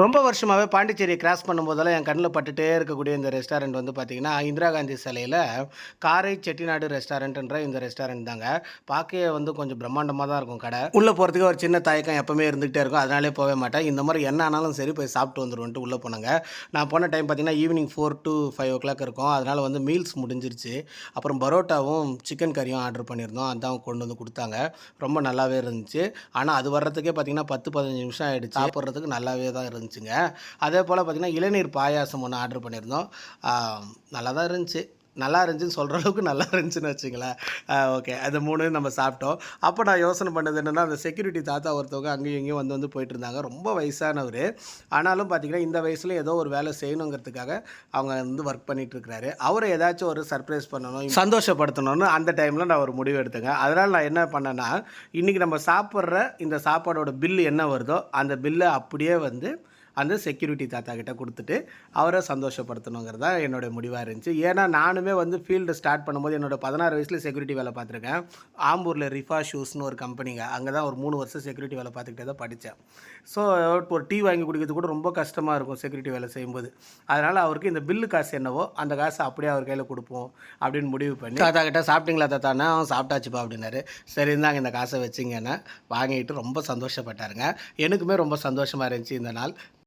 ரொம்ப வருஷமாகவே பாண்டிச்சேரியை கிராஸ் பண்ணும்போதெல்லாம் என் கண்ணில் பட்டுட்டே இருக்கக்கூடிய இந்த ரெஸ்டாரண்ட் வந்து பார்த்திங்கன்னா இந்திரா காந்தி சிலையில் காரை செட்டிநாடு ரெஸ்டாரண்ட்ன்ற இந்த ரெஸ்டாரண்ட் தாங்க. பார்க்கவே வந்து கொஞ்சம் பிரம்மாண்டமாக தான் இருக்கும் கடை. உள்ளே போகிறதுக்கு ஒரு சின்ன தயக்கம் எப்போவுமே இருந்துகிட்டே இருக்கும். அதனாலே போகவே மாட்டேன். இந்த மாதிரி என்ன ஆனாலும் சரி போய் சாப்பிட்டு வந்துருவோன்ட்டு உள்ளே போனாங்க. நான் போன டைம் பார்த்தீங்கன்னா evening four to five o'clock இருக்கும். அதனால் வந்து மீல்ஸ் முடிஞ்சிருச்சு. அப்புறம் பரோட்டாவும் சிக்கன் கறியும் ஆர்டர் பண்ணியிருந்தோம். அதான் கொண்டு வந்து கொடுத்தாங்க. ரொம்ப நல்லாவே இருந்துச்சு. ஆனால் அது வர்றதுக்கே பார்த்தீங்கன்னா பத்து பதினஞ்சு நிமிஷம் ஆகிடுச்சு சாப்பிட்றதுக்கு நல்லாவே தான் இருந்துச்சு. இருந்துச்சுங்க. அதே போல் பார்த்திங்கன்னா இளநீர் பாயாசம் ஒன்று ஆர்டர் பண்ணியிருந்தோம் நல்லா தான் இருந்துச்சு. நல்லா இருந்துச்சுன்னு சொல்கிற அளவுக்கு நல்லா இருந்துச்சுன்னு வச்சுங்களேன் ஓகே. அது மூணு நம்ம சாப்பிட்டோம். அப்போ நான் யோசனை பண்ணது என்னென்னா அந்த செக்யூரிட்டி தாத்தா ஒருத்தவங்க அங்கேயும் இங்கேயும் வந்து வந்து போயிட்டு இருந்தாங்க. ரொம்ப வயசானவர். ஆனாலும் பார்த்திங்கன்னா இந்த வயசில் ஏதோ ஒரு வேலை செய்யணுங்கிறதுக்காக அவங்க வந்து ஒர்க் பண்ணிகிட்டு இருக்கிறாரு. அவரை ஏதாச்சும் ஒரு சர்ப்ரைஸ் பண்ணணும் சந்தோஷப்படுத்தணும்னு அந்த டைமில் நான் ஒரு முடிவு எடுத்தேங்க. அதனால் நான் என்ன பண்ணேன்னா இன்றைக்கி நம்ம சாப்பிட்ற இந்த சாப்பாடோட பில்லு என்ன வருதோ அந்த பில்லை அப்படியே வந்து அந்த செக்யூரிட்டி தாத்தா கிட்ட கொடுத்துட்டு அவரை சந்தோஷப்படுத்தணுங்கிறது தான் என்னோட முடிவாக இருந்துச்சு. ஏன்னா நானுமே வந்து ஃபீல்டு ஸ்டார்ட் பண்ணும்போது என்னோடய பதினாறு வயசில் செக்யூரிட்டி வேலை பார்த்துருக்கேன். ஆம்பூரில் ரிஃபா ஷூஸ்னு ஒரு கம்பெனிங்க அங்கே தான் ஒரு மூணு வருஷம் செக்யூரிட்டி வேலை பார்த்துக்கிட்டே தான் படித்தேன். ஸோ ஒரு டீ வாங்கி குடிக்கிறது கூட ரொம்ப கஷ்டமாக இருக்கும் செக்யூரிட்டி வேலை செய்யும்போது. அதனால் அவருக்கு இந்த பில்லு காசு என்னவோ அந்த காசை அப்படியே அவர் கையில் கொடுப்போம் அப்படின்னு முடிவு பண்ணி தாத்தா கிட்ட சாப்பிட்டீங்களா தாத்தானா அவன் சாப்பிட்டாச்சுப்பா அப்படின்னாரு. சரி இருந்தாங்க இந்த காசை வச்சிங்கன்னா வாங்கிட்டு ரொம்ப சந்தோஷப்பட்டாருங்க. எனக்குமே ரொம்ப சந்தோஷமாக இருந்துச்சு இந்த நாள்.